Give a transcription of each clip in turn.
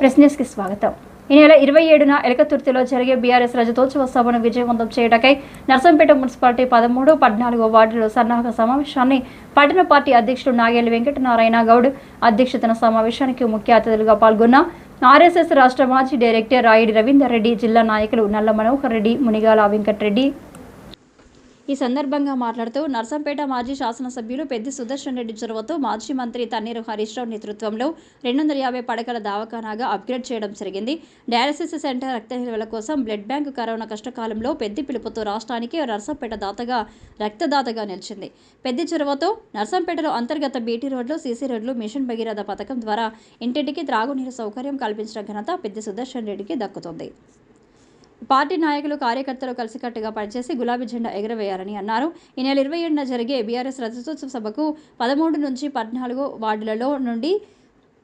ప్రెస్కి స్వాగతం. ఈ నెల ఇరవై ఏడున ఎలకతుర్తిలో జరిగే బీఆర్ఎస్ రజతోత్సవ సభను విజయవంతం చేయటకై నర్సంపేట మున్సిపాలిటీ పదమూడు పద్నాలుగో వార్డులో సన్నాహక సమావేశాన్ని పట్టణ పార్టీ అధ్యక్షుడు నాగేలి వెంకటనారాయణ గౌడ్ అధ్యక్షతన సమావేశానికి ముఖ్య అతిథులుగా పాల్గొన్న ఆర్ఎస్ఎస్ రాష్ట్ర మాజీ డైరెక్టర్ రాయుడి రవీందర్ రెడ్డి జిల్లా నాయకులు నల్ల మనోహర్ రెడ్డి మునిగాల వెంకటరెడ్డి ఈ సందర్భంగా మాట్లాడుతూ నర్సంపేట మాజీ శాసనసభ్యులు పెద్ది సుదర్శన్ రెడ్డి చొరవతో మాజీ మంత్రి తన్నీరు హరీష్ రావు నేతృత్వంలో రెండు వందల యాభై పడకల దవాఖానాగా అప్గ్రేడ్ చేయడం జరిగింది. డయాలసిస్ సెంటర్ రక్త నిల్వల కోసం బ్లడ్ బ్యాంక్ కరోనా కష్టకాలంలో పెద్ది పిలుపుతో రాష్ట్రానికి నర్సంపేట దాతగా రక్తదాతగా నిలిచింది. పెద్ది చొరవతో నర్సంపేటలో అంతర్గత బీటీ రోడ్లు సీసీ రోడ్లు మిషన్ భగీరథ పథకం ద్వారా ఇంటింటికి త్రాగునీరు సౌకర్యం కల్పించిన ఘనత పెద్ది సుదర్శన్ రెడ్డికి దక్కుతుంది. పార్టీ నాయకులు కార్యకర్తలు కలిసికట్టుగా పనిచేసి గులాబీ జెండా ఎగురవేయాలని అన్నారు. ఈ నెల ఇరవై ఏడున జరిగే బీఆర్ఎస్ రజతోత్సవ సభకు పదమూడు నుంచి పద్నాలుగు వార్డులలో నుండి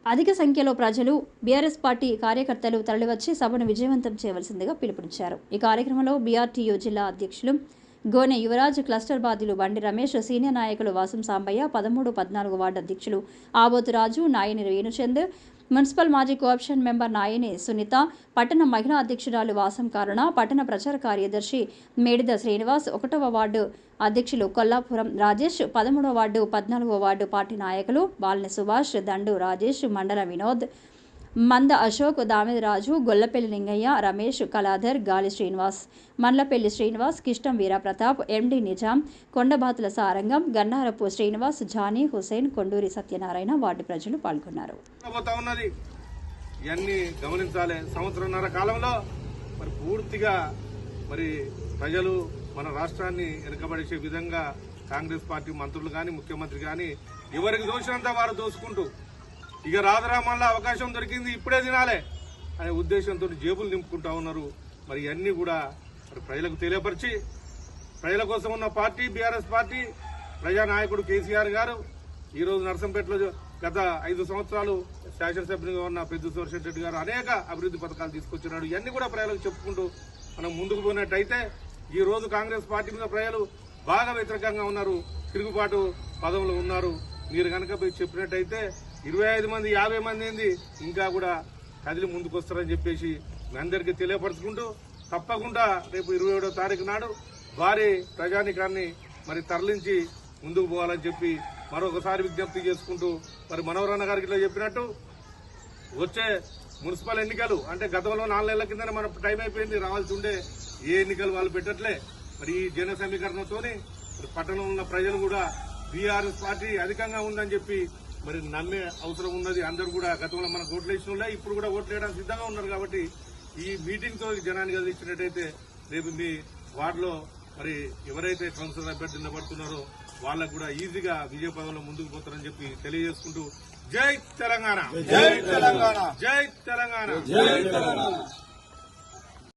అధిక సంఖ్యలో ప్రజలు బీఆర్ఎస్ పార్టీ కార్యకర్తలు తరలివచ్చి సభను విజయవంతం చేయవలసిందిగా పిలుపునిచ్చారు. ఈ కార్యక్రమంలో బీఆర్టీయూ జిల్లా అధ్యక్షులు గోనె యువరాజ్ క్లస్టర్ బాధ్యులు బండి రమేష్ సీనియర్ నాయకులు వాసం సాంబయ్య పదమూడు పద్నాలుగు వార్డు అధ్యక్షులు ఆబోతు రాజు నాయని వేణుచంద్ మున్సిపల్ మాజీ కోఆప్షన్ మెంబర్ నాయని సునీత పట్టణ మహిళా అధ్యక్షురాలు వాసం కారుణ పట్టణ ప్రచార కార్యదర్శి మేడిద శ్రీనివాస్ ఒకటవ వార్డు అధ్యక్షులు కొల్లాపురం రాజేష్ పదమూడవ వార్డు పద్నాలుగవ వార్డు పార్టీ నాయకులు బాలని సుభాష్ దండు రాజేష్ మండల వినోద్ మంద అశోక్ దామిదరాజు గొల్లపల్లి లింగయ్య రమేష్ కళాధర్ గాలి శ్రీనివాస్ మండ్లపల్లి శ్రీనివాస్ కిష్టం వీరప్రతాప్ ఎండి నిజాం కొండబాతుల సారంగం గన్నారపు శ్రీనివాస్ జానీ హుసేన్ కొండూరి సత్యనారాయణ వార్డు ప్రజలు పాల్గొన్నారు. ఇవన్నీ గమనించాలి. సంవత్సరంన్నర కాలంలో మరి పూర్తిగా మరి ప్రజలు మన రాష్ట్రాన్ని వెనుకబడిసే విధంగా కాంగ్రెస్ పార్టీ మంత్రులు కానీ ముఖ్యమంత్రి కానీ ఎవరికి దోషినంత వారు దోసుకుంటూ ఇక రాదురా అవకాశం దొరికింది ఇప్పుడే తినాలే అనే ఉద్దేశంతో జేబులు నింపుకుంటా ఉన్నారు. మరి ఇవన్నీ కూడా మరి ప్రజలకు తెలియపరిచి ప్రజల కోసం ఉన్న పార్టీ బీఆర్ఎస్ పార్టీ ప్రజానాయకుడు కేసీఆర్ గారు ఈ రోజు నర్సంపేటలో గత ఐదు సంవత్సరాలు శాసనసభ్యునిగా ఉన్న పెద్ద సురేష్ రెడ్డి గారు అనేక అభివృద్ధి పథకాలు తీసుకొచ్చినాడు ఇవన్నీ కూడా ప్రజలకు చెప్పుకుంటూ మనం ముందుకు పోయినట్టయితే ఈ రోజు కాంగ్రెస్ పార్టీ మీద ప్రజలు బాగా వ్యతిరేకంగా ఉన్నారు. తిరుగుబాటు పదవులు ఉన్నారు. మీరు కనుక పోయి చెప్పినట్టయితే ఇరవై ఐదు మంది యాభై మంది ఏంది? ఇంకా కూడా కదిలి ముందుకు వస్తారని చెప్పేసి మీ అందరికీ తెలియపరచుకుంటూ తప్పకుండా రేపు ఇరవై ఏడో తారీఖు నాడు భారీ ప్రజానికాన్ని మరి తరలించి ముందుకు పోవాలని చెప్పి మరొకసారి విజ్ఞప్తి చేసుకుంటూ మరి మనోహరన్న గారికి ఇట్లా చెప్పినట్టు వచ్చే మున్సిపల్ ఎన్నికలు అంటే గతంలో నాలుగు నెలల కింద మన టైం అయిపోయింది రావాల్సి ఉండే ఏ ఎన్నికలు వాళ్ళు పెట్టట్లే. మరి ఈ జన సమీకరణతోని మరి పట్టణంలో ఉన్న ప్రజలు కూడా బీఆర్ఎస్ పార్టీ అధికంగా ఉందని చెప్పి మరి నమ్మే అవసరం ఉన్నది అందరూ కూడా గతంలో మన ఓట్లు వేసిన వాళ్ళే ఇప్పుడు కూడా ఓట్లు వేయడానికి సిద్ధంగా ఉన్నారు కాబట్టి ఈ మీటింగ్తో జనాన్ని కలిగించినట్టయితే రేపు మీ వార్డులో మరి ఎవరైతే కౌన్సిలర్ అభ్యర్థి నిలబడుతున్నారో వాళ్ళకు కూడా ఈజీగా విజయ పదంలో ముందుకు పోతారని చెప్పి తెలియజేసుకుంటూ జై తెలంగాణ. జై తెలంగాణ. జై తెలంగాణ. జై తెలంగాణ.